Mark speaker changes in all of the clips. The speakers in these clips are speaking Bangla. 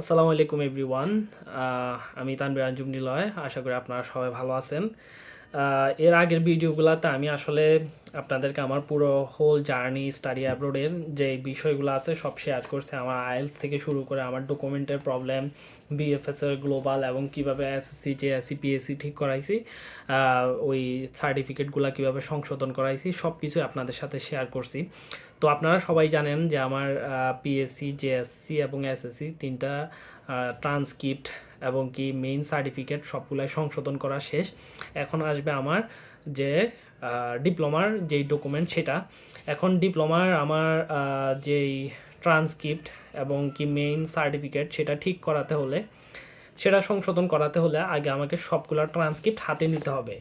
Speaker 1: আসসালামু আলাইকুম এভরিওয়ান আমি তানবির আঞ্জুম নিলয়। আশা করি আপনারা সবাই ভালো আছেন। এর আগের ভিডিওগুলোতে আমি আসলে আপনাদেরকে আমার পুরো হোল জার্নি স্টাডি অ্যাব্রোডের যে বিষয়গুলো আছে সব শেয়ার করতে আমার আইএলস থেকে শুরু করে আমার ডকুমেন্টের প্রবলেম বিএফএস এর গ্লোবাল এবং কীভাবে এসএসসি জেএসসি পিএসসি ঠিক করাইছি ওই সার্টিফিকেটগুলো কীভাবে সংশোধন করাইছি সব কিছুই আপনাদের সাথে শেয়ার করছি। তো আপনারা সবাই জানেন যে আমার পিএসসি জেএসসি এবং এসএসসি তিনটা ট্রান্সক্রিপ্ট এবং কি মেইন সার্টিফিকেট সবগুলাই সংশোধন করা শেষ। এখন আসবে আমার যে ডিপ্লোমার যেই ডকুমেন্ট সেটা। এখন ডিপ্লোমার আমার যেই ট্রান্সক্রিপ্ট এবং কি মেইন সার্টিফিকেট সেটা ঠিক করাতে হলে, সেটা সংশোধন করাতে হলে আগে আমাকে সবগুলো ট্রান্সক্রিপ্ট হাতে নিতে হবে।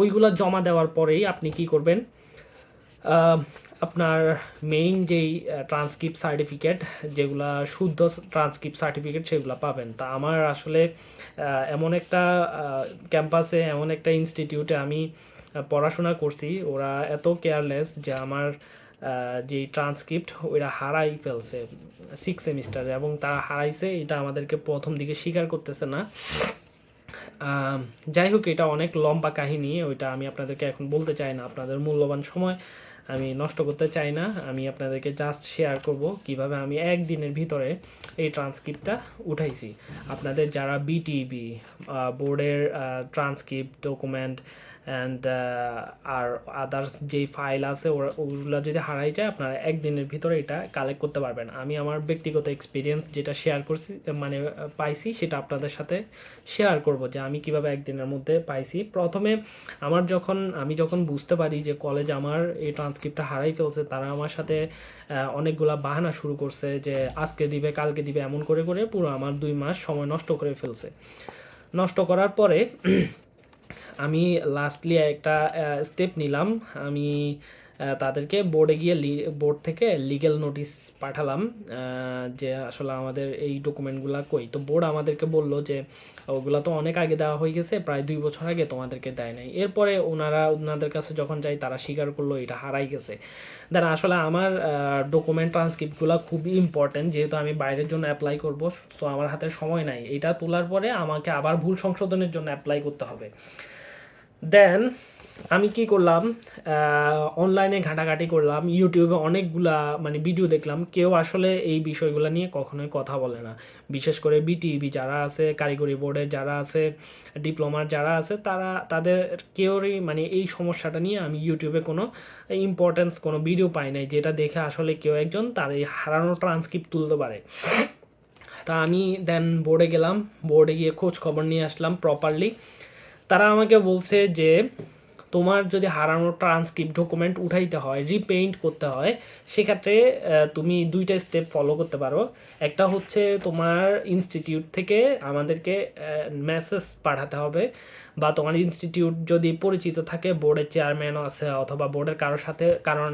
Speaker 1: ওইগুলো জমা দেওয়ার পরেই আপনি কি করবেন? আপনার মেইন যেই ট্রান্সক্রিপ্ট সার্টিফিকেট যেগুলা শুদ্ধ ট্রান্সক্রিপ্ট সার্টিফিকেট সেগুলো পাবেন। তা আমার আসলে এমন একটা ক্যাম্পাসে এমন একটা ইনস্টিটিউটে আমি পড়াশোনা করছি, ওরা এত কেয়ারলেস যে আমার যে ট্রান্সক্রিপ্ট ওরা হারাই ফেলছে সিক্স সেমিস্টারে এবং তারা হারাইছে, এটা আমাদেরকে প্রথম দিকে স্বীকার করতেছে না। যাই হোক, এটা অনেক লম্বা কাহিনী, ওইটা আমি আপনাদেরকে এখন বলতে চাই না। আপনাদের মূল্যবান সময় আমি নষ্ট করতে চাই না, আমি আপনাদেরকে জাস্ট শেয়ার করব কীভাবে আমি একদিনের ভিতরে এই ট্রান্সক্রিপ্টটা উঠাইছি। আপনাদের যারা বিটিবি বোর্ডের ট্রান্সক্রিপ্ট ডকুমেন্ট অ্যান্ড আর আদার্স যেই ফাইল আছে, ওরা, ওগুলো যদি হারাই যায়, আপনারা একদিনের ভিতরে এটা কালেক্ট করতে পারবেন। আমি আমার ব্যক্তিগত এক্সপিরিয়েন্স যেটা শেয়ার করছি মানে পাইছি, সেটা আপনাদের সাথে শেয়ার করব যে আমি কীভাবে একদিনের মধ্যে পাইছি। প্রথমে আমার যখন, আমি যখন বুঝতে পারি যে কলেজ আমার এই ট্রান্সক্রিপ্টটা হারাই ফেলছে, তারা আমার সাথে অনেকগুলা বাহানা শুরু করছে যে আজকে দিবে, কালকে দিবে, এমন করে করে পুরো আমার দুই মাস সময় নষ্ট করে ফেলছে। নষ্ট করার পরে আমি লাস্টলি একটা স্টেপ নিলাম। আমি তাদেরকে বোর্ডে গিয়ে বোর্ড থেকে লিগ্যাল নোটিস পাঠালাম যে আসলে আমাদের এই ডকুমেন্টগুলো কই। তো বোর্ড আমাদেরকে বলল যে, ওগুলো তো অনেক আগে দেওয়া হয়ে গেছে, প্রায় দুই বছর আগে তোমাদেরকে দেয় নাই। এরপরে ওনারা, ওনাদের কাছে যখন যাই, তারা স্বীকার করল, এটা হারাই গেছে। দেন আসলে আমার ডকুমেন্ট ট্রান্সক্রিপ্টগুলো খুবই ইম্পর্টেন্ট যেহেতু আমি বাইরের জন্য অ্যাপ্লাই করব সো আমার হাতে সময় নাই। এটা তোলার পরে আমাকে আবার ভুল সংশোধনের জন্য অ্যাপ্লাই করতে হবে। দেন আমি কি করলাম অনলাইনে ঘাটাঘাটি করলাম ইউটিউবে অনেকগুলা মানে ভিডিও দেখলাম। কেউ আসলে এই বিষয়গুলো নিয়ে কখনোই কথা বলে না। বিশেষ করে বিটিবি যারা আছে, কারিগরি বোর্ডের যারা আছে ডিপ্লোমার যারা আছে, তারা, তাদের কেউরই মানে এই সমস্যাটা নিয়ে আমি ইউটিউবে কোনো ইম্পর্টেন্স কোনো ভিডিও পাই নাই, যেটা দেখে আসলে কেউ একজন তার এই হারানো ট্রান্সক্রিপ্ট তুলতে পারে। তা আমি দেন বোর্ডে গেলাম বোর্ডে গিয়ে খোঁজ খবর নিয়ে আসলাম প্রপারলি তারা আমাকে বলছে যে তোমার যদি হারানো ট্রান্সক্রিপ্ট ডকুমেন্ট উঠাইতে হয় রিপেইন্ট করতে হয়, সেক্ষেত্রে তুমি দুইটা স্টেপ ফলো করতে পারো। একটা হচ্ছে তোমার ইনস্টিটিউট থেকে আমাদেরকে মেসেজ পাঠাতে হবে বা তোমার ইনস্টিটিউট যদি পরিচিত থাকে বোর্ডের চেয়ারম্যান আছে অথবা বোর্ডের কারোর সাথে, কারণ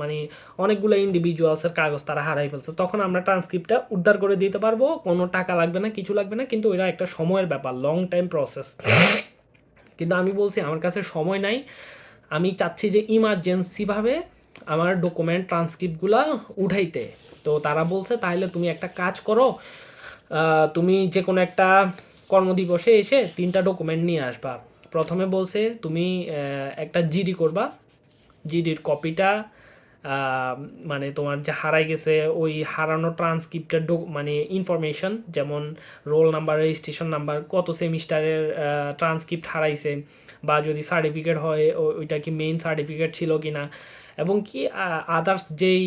Speaker 1: মানে অনেকগুলো ইন্ডিভিজুয়ালসের কাগজ তারা হারাই ফেলছে, তখন আমরা ট্রান্সক্রিপ্টটা উদ্ধার করে দিতে পারব। কোনো টাকা লাগবে না, কিছু লাগবে না, কিন্তু এটা একটা সময়ের ব্যাপার লং টাইম প্রসেস কিন্তু আমি বলছি আমার কাছে সময় নাই। আমি চাচ্ছি যে ইমার্জেন্সিভাবে আমার ডকুমেন্ট ট্রান্সক্রিপ্টগুলো উঠাইতে। তো তারা বলছে তাহলে তুমি একটা কাজ করো তুমি যে কোনো একটা কর্মদিবসে এসে তিনটা ডকুমেন্ট নিয়ে আসবা। প্রথমে বলছে, তুমি একটা জিডি করবা। জিডির কপিটা মানে তোমার যে হারাই গেছে, ওই হারানো ট্রান্সক্রিপ্টের মানে ইনফরমেশন যেমন রোল নাম্বার রেজিস্ট্রেশন নাম্বার কত সেমিস্টারের ট্রান্সক্রিপ্ট হারাইছে, বা যদি সার্টিফিকেট হয় ওইটা কি মেইন সার্টিফিকেট ছিল কি না এবং কি আদার্স যেই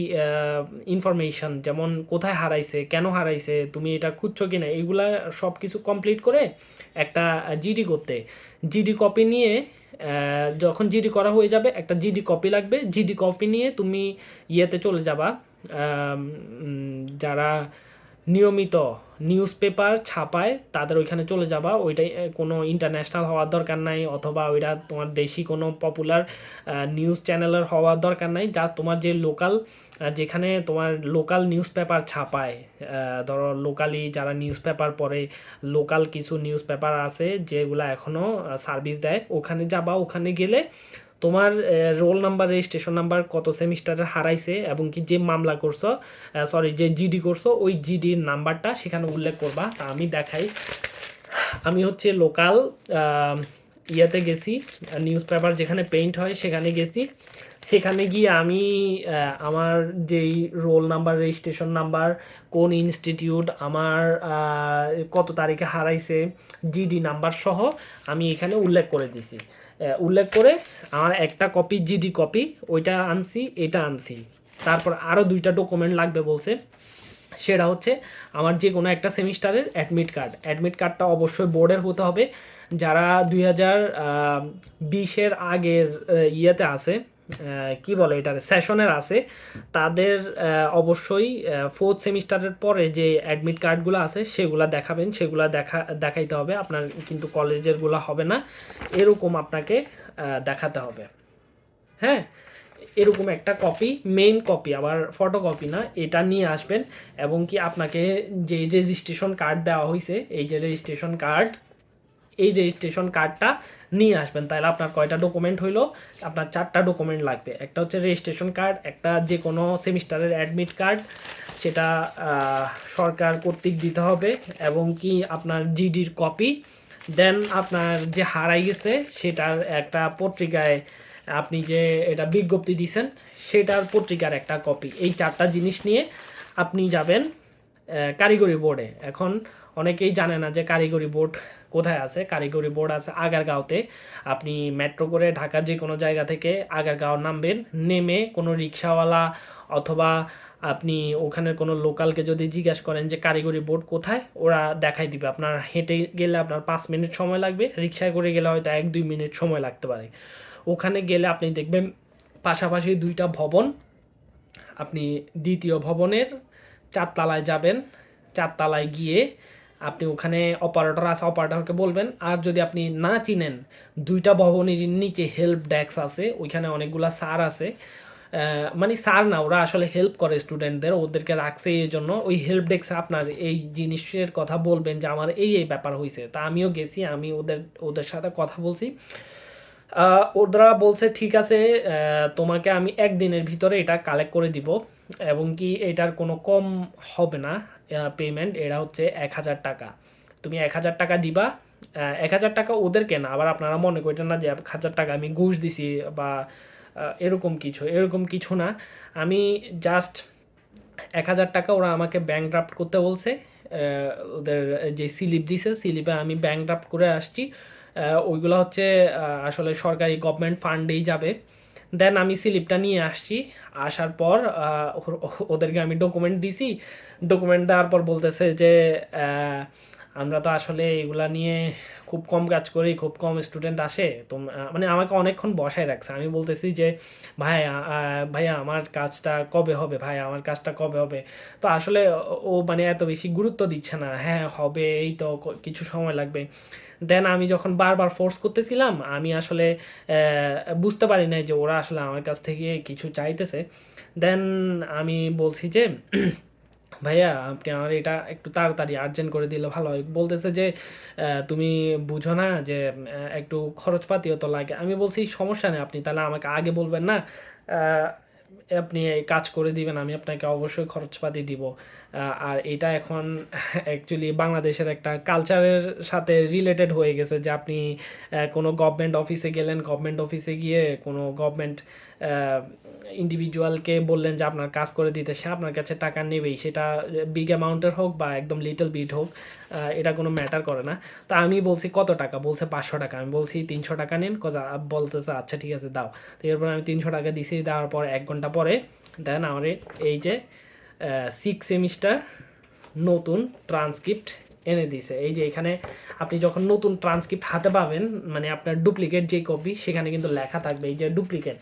Speaker 1: ইনফরমেশান যেমন কোথায় হারাইছে, কেন হারাইছে, তুমি এটা খুঁজছো কি না এগুলা সব কিছু কমপ্লিট করে একটা জিডি করতে। জিডি কপি নিয়ে যখন জিডি করা হয়ে যাবে, একটা জিডি কপি লাগবে। জিডি কপি নিয়ে তুমি ইয়েতে চলে যাবা যারা নিয়মিত নিউজ পেপার ছাপায়, তাদের ওইখানে চলে যাবা, ওইটাই কোনো ইন্টারন্যাশনাল হওয়ার দরকার নাই, অথবা ওইটা তোমার দেশি কোনো পপুলার নিউজ চ্যানেলের হওয়ার দরকার নাই যা তোমার যে লোকাল যেখানে তোমার লোকাল নিউজ পেপার ছাপায় ধরো লোকালি যারা নিউজ পেপার পড়ে লোকাল কিছু নিউজ পেপার আছে, যেগুলো এখনও সার্ভিস দেয়, ওখানে যাবা, ওখানে গেলে তোমার রোল নাম্বার, রেজিস্ট্রেশন নাম্বার কত সেমিস্টারে হারাইছে এবং কি যে মামলা করছ সরি যে জিডি করছ, ওই জিডির নাম্বারটা সেখানে উল্লেখ করবা। তা আমি দেখাই। আমি হচ্ছে লোকাল ইয়েতে গেছি নিউজ পেপার যেখানে পেইন্ট হয় সেখানে গেছি। সেখানে গিয়ে আমি আমার যেই রোল নাম্বার, রেজিস্ট্রেশন নাম্বার, কোন ইনস্টিটিউট আমার কত তারিখে হারাইছে, জিডি নাম্বার সহ আমি এখানে উল্লেখ করে দিছি। উল্লেখ করে আমার একটা কপি জিডি কপি ওইটা আনছি, এটা আনছি। তারপর আরও দুইটা ডকুমেন্ট লাগবে বলছে। সেটা হচ্ছে আমার যে কোনো একটা সেমিস্টারের অ্যাডমিট কার্ড অ্যাডমিট কার্ডটা অবশ্যই বোর্ডের হতে হবে। যারা দুই হাজার বিশের আগের ইয়েতে আছে কি বলে এটার সেশনের আছে। তাদের অবশ্যই ফোর্থ সেমিস্টারের পরে যে অ্যাডমিট কার্ডগুলো আছে, সেগুলো দেখাবেন। সেগুলো দেখা, দেখাইতে হবে। আপনার কিন্তু কলেজেরগুলো হবে না। এরকম আপনাকে দেখাতে হবে। হ্যাঁ? এরকম একটা কপি মেইন কপি আবার ফটোকপি না, এটা নিয়ে আসবেন। এবং কি আপনাকে যে রেজিস্ট্রেশন কার্ড দেওয়া হয়েছে এই যে রেজিস্ট্রেশন কার্ড এই রেজিস্ট্রেশন কার্ডটা নিয়ে আসবেন, তাহলে আপনার কয়টা ডকুমেন্ট হইল, আপনার চারটা ডকুমেন্ট লাগবে। একটা হচ্ছে রেজিস্ট্রেশন কার্ড একটা যে কোনো সেমিস্টারের অ্যাডমিট কার্ড সেটা সরকার কর্তৃক দিতে হবে, এবং কি আপনার জিডির কপি দেন আপনার যে হারাই গেছে, সেটার একটা পত্রিকায় আপনি যে এটা বিজ্ঞপ্তি দিছেন, সেটার পত্রিকার একটা কপি এই চারটা জিনিস নিয়ে আপনি যাবেন কারিগরি বোর্ডে এখন অনেকেই জানে না যে কারিগরি বোর্ড কোথায় আছে। কারিগরি বোর্ড আছে আগারগাঁওতে। আপনি মেট্রো করে ঢাকার যে কোনো জায়গা থেকে আগারগাঁও নামবেন, নেমে কোনো রিক্সাওয়ালা অথবা আপনি ওখানের কোনো লোকালকে যদি জিজ্ঞাসা করেন যে কারিগরি বোর্ড কোথায়, ওরা দেখাই দিবে। আপনার হেঁটে গেলে আপনার পাঁচ মিনিট সময় লাগবে, রিক্সায় করে গেলে হয়তো এক দুই মিনিট সময় লাগতে পারে। ওখানে গেলে আপনি দেখবেন পাশাপাশি দুইটা ভবন। আপনি দ্বিতীয় ভবনের চারতলায় যাবেন। চারতলায় গিয়ে আপনি ওখানে অপারেটর আছে অপারেটরকে বলবেন। আর যদি আপনি না চিনেন, দুইটা ভবনের নিচে হেল্প ডেস্ক আছে, ওইখানে অনেকগুলা স্যার আছে। মানে স্যার না, ওরা আসলে হেল্প করে স্টুডেন্টদের ওদেরকে রাখছে এই জন্য। ওই হেল্প ডেস্কে আপনার এই জিনিসের কথা বলবেন যে, আমার এই এই ব্যাপার হয়েছে তা আমিও গেছি, আমি ওদের ওদের সাথে কথা বলছি। ওরা বলছে, ঠিক আছে তোমাকে আমি একদিনের ভিতরে এটা কালেক্ট করে দিব এবং কি এটার কোনো কম হবে না। পেমেন্ট এটা হচ্ছে এক হাজার টাকা। তুমি এক হাজার টাকা দিবা এক হাজার টাকা ওদেরকে না, আবার আপনারা মনে করবেন না যে এক হাজার টাকা আমি ঘুষ দিছি বা এরকম কিছু এরকম কিছু না। আমি জাস্ট এক হাজার টাকা ওরা আমাকে ব্যাংক ড্রাফট করতে বলছে ওদের যে স্লিপ দিছে স্লিপে আমি ব্যাংক ড্রাফট করে আসছি। ওইগুলো হচ্ছে আসলে সরকারি গভর্নমেন্ট ফান্ডেই যাবে। দেন আমি স্লিপটা নিয়ে আসছি। আসার পর ওদেরকে আমি ডকুমেন্ট দিছি। ডকুমেন্ট দেওয়ার পর বলতেছে যে আমরা তো আসলে এগুলা নিয়ে খুব কম কাজ করি, খুব কম স্টুডেন্ট আসে। তো মানে আমাকে অনেকক্ষণ বসায় রাখছে। আমি বলতেছি যে, ভাই ভাইয়া আমার কাজটা কবে হবে? ভাই, আমার কাজটা কবে হবে? তো আসলে ও- ও মানে এত বেশি গুরুত্ব দিচ্ছে না। হ্যাঁ হবে, এই তো কিছু সময় লাগবে। দেন আমি যখন বারবার ফোর্স করতেছিলাম, আমি আসলে বুঝতে পারি নাই যে ওরা আসলে আমার কাছ থেকে কিছু চাইতেছে। দেন আমি বলছি যে ভাইয়া, আপনি আমার এটা একটু তাড়াতাড়ি আর্জেন্ট করে দিলে ভালো হয়। বলতেছে যে তুমি বুঝো না যে একটু খরচপাতিও তো লাগে। আমি বলছি, সমস্যা নেই আপনি, তাহলে আমাকে আগে বলবেন না? আপনি কাজ করে দিবেন, আমি আপনাকে অবশ্যই খরচপাতি দিব। আর এটা এখন অ্যাকচুয়ালি বাংলাদেশের একটা কালচারের সাথে রিলেটেড হয়ে গেছে যে আপনি কোনো গভর্নমেন্ট অফিসে গেলেন গভর্নমেন্ট অফিসে গিয়ে কোনো গভর্নমেন্ট ইন্ডিভিজুয়ালকে বললেন যে আপনার কাজ করে দিতে, সে আপনার কাছে টাকা নেবেই। সেটা বিগ অ্যামাউন্টের হোক বা একদম লিটল বিট হোক এটা কোনো ম্যাটার করে না। তা আমি বলছি, কত টাকা? বলছে, পাঁচশো টাকা। আমি বলছি, তিনশো টাকা নিন। কজা বলতেছে আচ্ছা ঠিক আছে, দাও। তো এরপর আমি তিনশো টাকা দিছি, দেওয়ার পর এক ঘণ্টা পরে দেন আমার এই যে সিক্স সেমিস্টার নতুন ট্রান্সক্রিপ্ট এনে দিছে। এই যে, এখানে আপনি যখন নতুন ট্রান্সক্রিপ্ট হাতে পাবেন মানে আপনার ডুপ্লিকেট যে কপি সেখানে কিন্তু লেখা থাকবে। এই যে ডুপ্লিকেট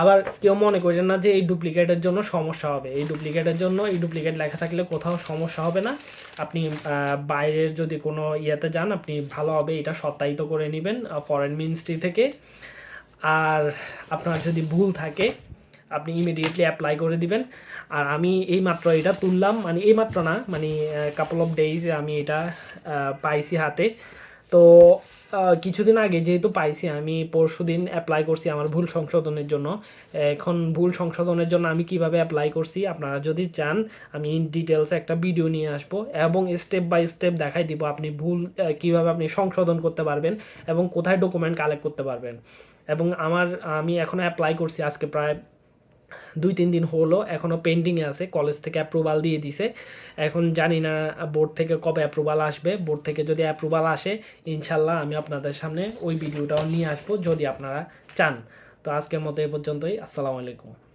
Speaker 1: আবার কেউ মনে করেন না যে এই ডুপ্লিকেটের জন্য সমস্যা হবে। এই ডুপ্লিকেটের জন্য, এই ডুপ্লিকেট লেখা থাকলে কোথাও সমস্যা হবে না। আপনি বাইরের যদি কোনো ইয়েতে যান, আপনি ভালোভাবে এটা সত্যায়িত করে নেবেন ফরেন মিনিস্ট্রি থেকে। আর আপনার যদি ভুল থাকে, আপনি ইমিডিয়েটলি অ্যাপ্লাই করে দিবেন। আর আমি এই মাত্র এটা তুললাম মানে এই মাত্র না মানে কাপল অফ ডেইজ আমি এটা পাইছি হাতে। তো কিছুদিন আগে যেহেতু পাইছি, আমি পরশু দিন অ্যাপ্লাই করছি আমার ভুল সংশোধনের জন্য। এখন ভুল সংশোধনের জন্য আমি কীভাবে অ্যাপ্লাই করছি, আপনারা যদি চান, আমি ইন ডিটেলসে একটা ভিডিও নিয়ে আসব এবং স্টেপ বাই স্টেপ দেখাই দিব আপনি ভুল কীভাবে আপনি সংশোধন করতে পারবেন এবং কোথায় ডকুমেন্ট কালেক্ট করতে পারবেন। এবং আমার, আমি এখন অ্যাপ্লাই করছি আজকে প্রায় দুই তিন দিন হলো এখনও পেন্ডিংয়ে আছে কলেজ থেকে অ্যাপ্রুভাল দিয়ে দিছে। এখন জানি না বোর্ড থেকে কবে অ্যাপ্রুভাল আসবে। বোর্ড থেকে যদি অ্যাপ্রুভাল আসে, ইনশাল্লাহ আমি আপনাদের সামনে ওই ভিডিওটাও নিয়ে আসব, যদি আপনারা চান। তো আজকের মতো এ পর্যন্তই, আসসালামু আলাইকুম।